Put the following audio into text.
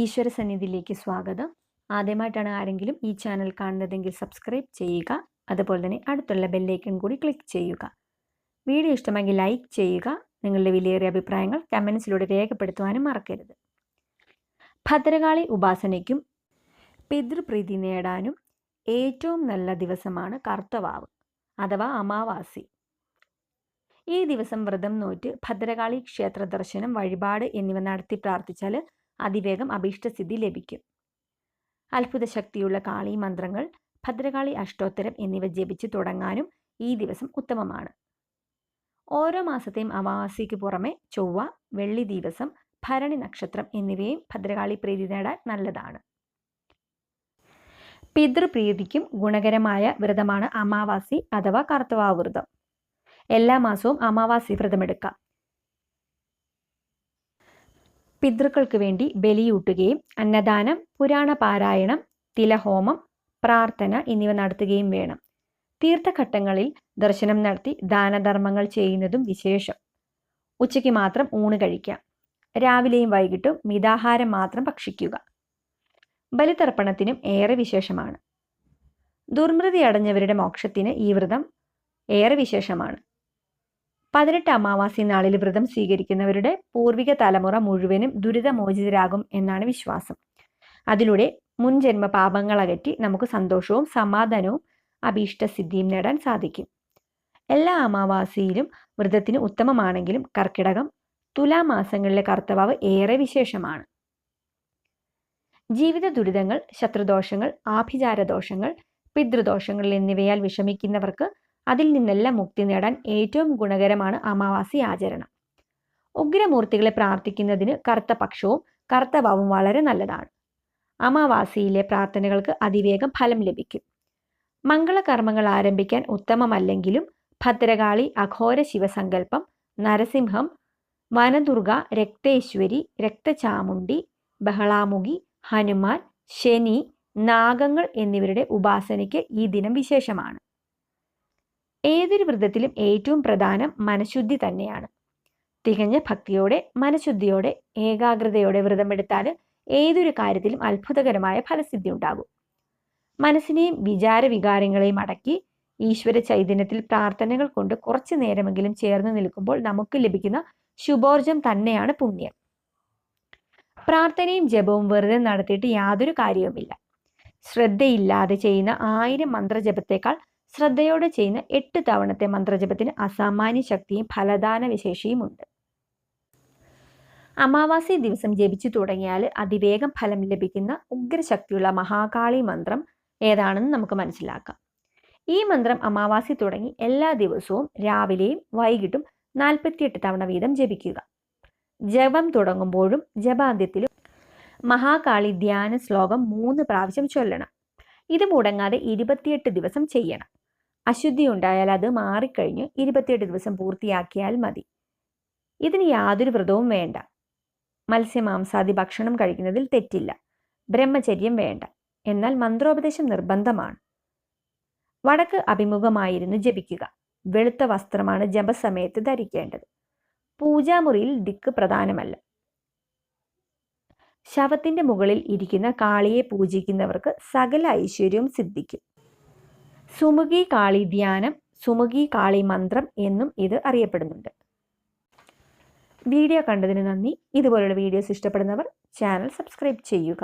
ഈശ്വര സന്നിധിയിലേക്ക് സ്വാഗതം. ആദ്യമായിട്ടാണ് ആരെങ്കിലും ഈ ചാനൽ കാണുന്നതെങ്കിൽ സബ്സ്ക്രൈബ് ചെയ്യുക. അതുപോലെ തന്നെ അടുത്തുള്ള ബെല്ലൈക്കൺ കൂടി ക്ലിക്ക് ചെയ്യുക. വീഡിയോ ഇഷ്ടമെങ്കിൽ ലൈക്ക് ചെയ്യുക. നിങ്ങളുടെ വിലയേറിയ അഭിപ്രായങ്ങൾ കമൻസിലൂടെ രേഖപ്പെടുത്തുവാനും മറക്കരുത്. ഭദ്രകാളി ഉപാസനയ്ക്കും പിതൃപ്രീതി നേടാനും ഏറ്റവും നല്ല ദിവസമാണ് കർത്തവാവ് അഥവാ അമാവാസി. ഈ ദിവസം വ്രതം നോറ്റ് ഭദ്രകാളി ക്ഷേത്ര ദർശനം വഴിപാട് എന്നിവ നടത്തി പ്രാർത്ഥിച്ചാൽ അതിവേഗം അഭീഷ്ടസിദ്ധി ലഭിക്കും. അത്ഭുത ശക്തിയുള്ള കാളി മന്ത്രങ്ങൾ ഭദ്രകാളി അഷ്ടോത്തരം എന്നിവ ജപിച്ചു തുടങ്ങാനും ഈ ദിവസം ഉത്തമമാണ്. ഓരോ മാസത്തെയും അമാവാസിക്ക് പുറമെ ചൊവ്വ വെള്ളി ദിവസം ഭരണി നക്ഷത്രം എന്നിവയും ഭദ്രകാളി പ്രീതി നേടാൻ നല്ലതാണ്. പിതൃപ്രീതിക്കും ഗുണകരമായ വ്രതമാണ് അമാവാസി അഥവാ കർത്തവാവ്രതം. എല്ലാ മാസവും അമാവാസി വ്രതമെടുക്കാം. പിതൃക്കൾക്ക് വേണ്ടി ബലിയൂട്ടുകയും അന്നദാനം പുരാണ പാരായണം തിലഹോമം പ്രാർത്ഥന എന്നിവ നടത്തുകയും വേണം. തീർത്ഥഘട്ടങ്ങളിൽ ദർശനം നടത്തി ദാനധർമ്മങ്ങൾ ചെയ്യുന്നതും വിശേഷം. ഉച്ചയ്ക്ക് മാത്രം ഊണ് കഴിക്കാം. രാവിലെയും വൈകിട്ടും മിതാഹാരം മാത്രം ഭക്ഷിക്കുക. ബലിതർപ്പണത്തിനും ഏറെ വിശേഷമാണ്. ദുർമൃതി അടഞ്ഞവരുടെ മോക്ഷത്തിന് ഈ വ്രതം ഏറെ വിശേഷമാണ്. പതിനെട്ട് അമാവാസി നാളിൽ വ്രതം സ്വീകരിക്കുന്നവരുടെ പൂർവിക തലമുറ മുഴുവനും ദുരിതമോചിതരാകും എന്നാണ് വിശ്വാസം. അതിലൂടെ മുൻജന്മ പാപങ്ങൾ അകറ്റി നമുക്ക് സന്തോഷവും സമാധാനവും അഭീഷ്ടസിദ്ധിയും നേടാൻ സാധിക്കും. എല്ലാ അമാവാസിയിലും വ്രതത്തിന് ഉത്തമമാണെങ്കിലും കർക്കിടകം തുലാമാസങ്ങളിലെ കർത്തവാവ് ഏറെ വിശേഷമാണ്. ജീവിത ദുരിതങ്ങൾ ശത്രുദോഷങ്ങൾ ആഭിചാരദോഷങ്ങൾ പിതൃദോഷങ്ങൾ എന്നിവയാൽ വിഷമിക്കുന്നവർക്ക് അതിൽ നിന്നെല്ലാം മുക്തി നേടാൻ ഏറ്റവും ഗുണകരമാണ് അമാവാസി ആചരണം. ഉഗ്രമൂർത്തികളെ പ്രാർത്ഥിക്കുന്നതിന് കറുത്ത പക്ഷവും കറുത്തവാവും വളരെ നല്ലതാണ്. അമാവാസിയിലെ പ്രാർത്ഥനകൾക്ക് അതിവേഗം ഫലം ലഭിക്കും. മംഗളകർമ്മങ്ങൾ ആരംഭിക്കാൻ ഉത്തമമല്ലെങ്കിലും ഭദ്രകാളി അഘോര ശിവസങ്കല്പം നരസിംഹം വനദുർഗ രക്തേശ്വരി രക്തചാമുണ്ടി ബഹളാമുഖി ഹനുമാൻ ശനി നാഗങ്ങൾ എന്നിവരുടെ ഉപാസനയ്ക്ക് ഈ ദിനം വിശേഷമാണ്. ഏതൊരു വ്രതത്തിലും ഏറ്റവും പ്രധാനം മനഃശുദ്ധി തന്നെയാണ്. തികഞ്ഞ ഭക്തിയോടെ മനഃശുദ്ധിയോടെ ഏകാഗ്രതയോടെ വ്രതമെടുത്താൽ ഏതൊരു കാര്യത്തിലും അത്ഭുതകരമായ ഫലസിദ്ധി ഉണ്ടാകും. മനസ്സിനെയും വിചാരവികാരങ്ങളെയും അടക്കി ഈശ്വര ചൈതന്യത്തിൽ പ്രാർത്ഥനകൾ കൊണ്ട് കുറച്ചു നേരമെങ്കിലും ചേർന്ന് നിൽക്കുമ്പോൾ നമുക്ക് ലഭിക്കുന്ന ശുഭോർജം തന്നെയാണ് പുണ്യം. പ്രാർത്ഥനയും ജപവും വെറുതെ നടത്തിയിട്ട് യാതൊരു കാര്യവുമില്ല. ശ്രദ്ധയില്ലാതെ ചെയ്യുന്ന ആയിരം മന്ത്രജപത്തേക്കാൾ ശ്രദ്ധയോടെ ചെയ്യുന്ന എട്ട് തവണത്തെ മന്ത്രജപത്തിന് അസാമാന്യ ശക്തിയും ഫലദാന വിശേഷിയും ഉണ്ട്. അമാവാസി ദിവസം ജപിച്ചു തുടങ്ങിയാൽ അതിവേഗം ഫലം ലഭിക്കുന്ന ഉഗ്രശക്തിയുള്ള മഹാകാളി മന്ത്രം ഏതാണെന്ന് നമുക്ക് മനസ്സിലാക്കാം. ഈ മന്ത്രം അമാവാസി തുടങ്ങി എല്ലാ ദിവസവും രാവിലെയും വൈകിട്ടും നാൽപ്പത്തിയെട്ട് തവണ വീതം ജപിക്കുക. ജപം തുടങ്ങുമ്പോഴും ജപാന്ത്യത്തിലും മഹാകാളി ധ്യാന ശ്ലോകം മൂന്ന് പ്രാവശ്യം ചൊല്ലണം. ഇത് മുടങ്ങാതെ ഇരുപത്തിയെട്ട് ദിവസം ചെയ്യണം. അശുദ്ധി ഉണ്ടായാൽ അത് മാറിക്കഴിഞ്ഞ് ഇരുപത്തിയെട്ട് ദിവസം പൂർത്തിയാക്കിയാൽ മതി. ഇതിന് യാതൊരു വ്രതവും വേണ്ട. മത്സ്യമാംസാദി ഭക്ഷണം കഴിക്കുന്നതിൽ തെറ്റില്ല. ബ്രഹ്മചര്യം വേണ്ട. എന്നാൽ മന്ത്രോപദേശം നിർബന്ധമാണ്. വടക്ക് അഭിമുഖമായിരുന്നു ജപിക്കുക. വെളുത്ത വസ്ത്രമാണ് ജപസമയത്ത് ധരിക്കേണ്ടത്. പൂജാമുറിയിൽ ദിക്ക് പ്രധാനമല്ല. ശവത്തിന്റെ മുകളിൽ ഇരിക്കുന്ന കാളിയെ പൂജിക്കുന്നവർക്ക് സകല ഐശ്വര്യവും സിദ്ധിക്കും. സുമുഖി കാളി ധ്യാനം സുമുഖി കാളി മന്ത്രം എന്നും ഇത് അറിയപ്പെടുന്നുണ്ട്. വീഡിയോ കണ്ടതിന് നന്ദി. ഇതുപോലുള്ള വീഡിയോസ് ഇഷ്ടപ്പെടുന്നവർ ചാനൽ സബ്സ്ക്രൈബ് ചെയ്യുക.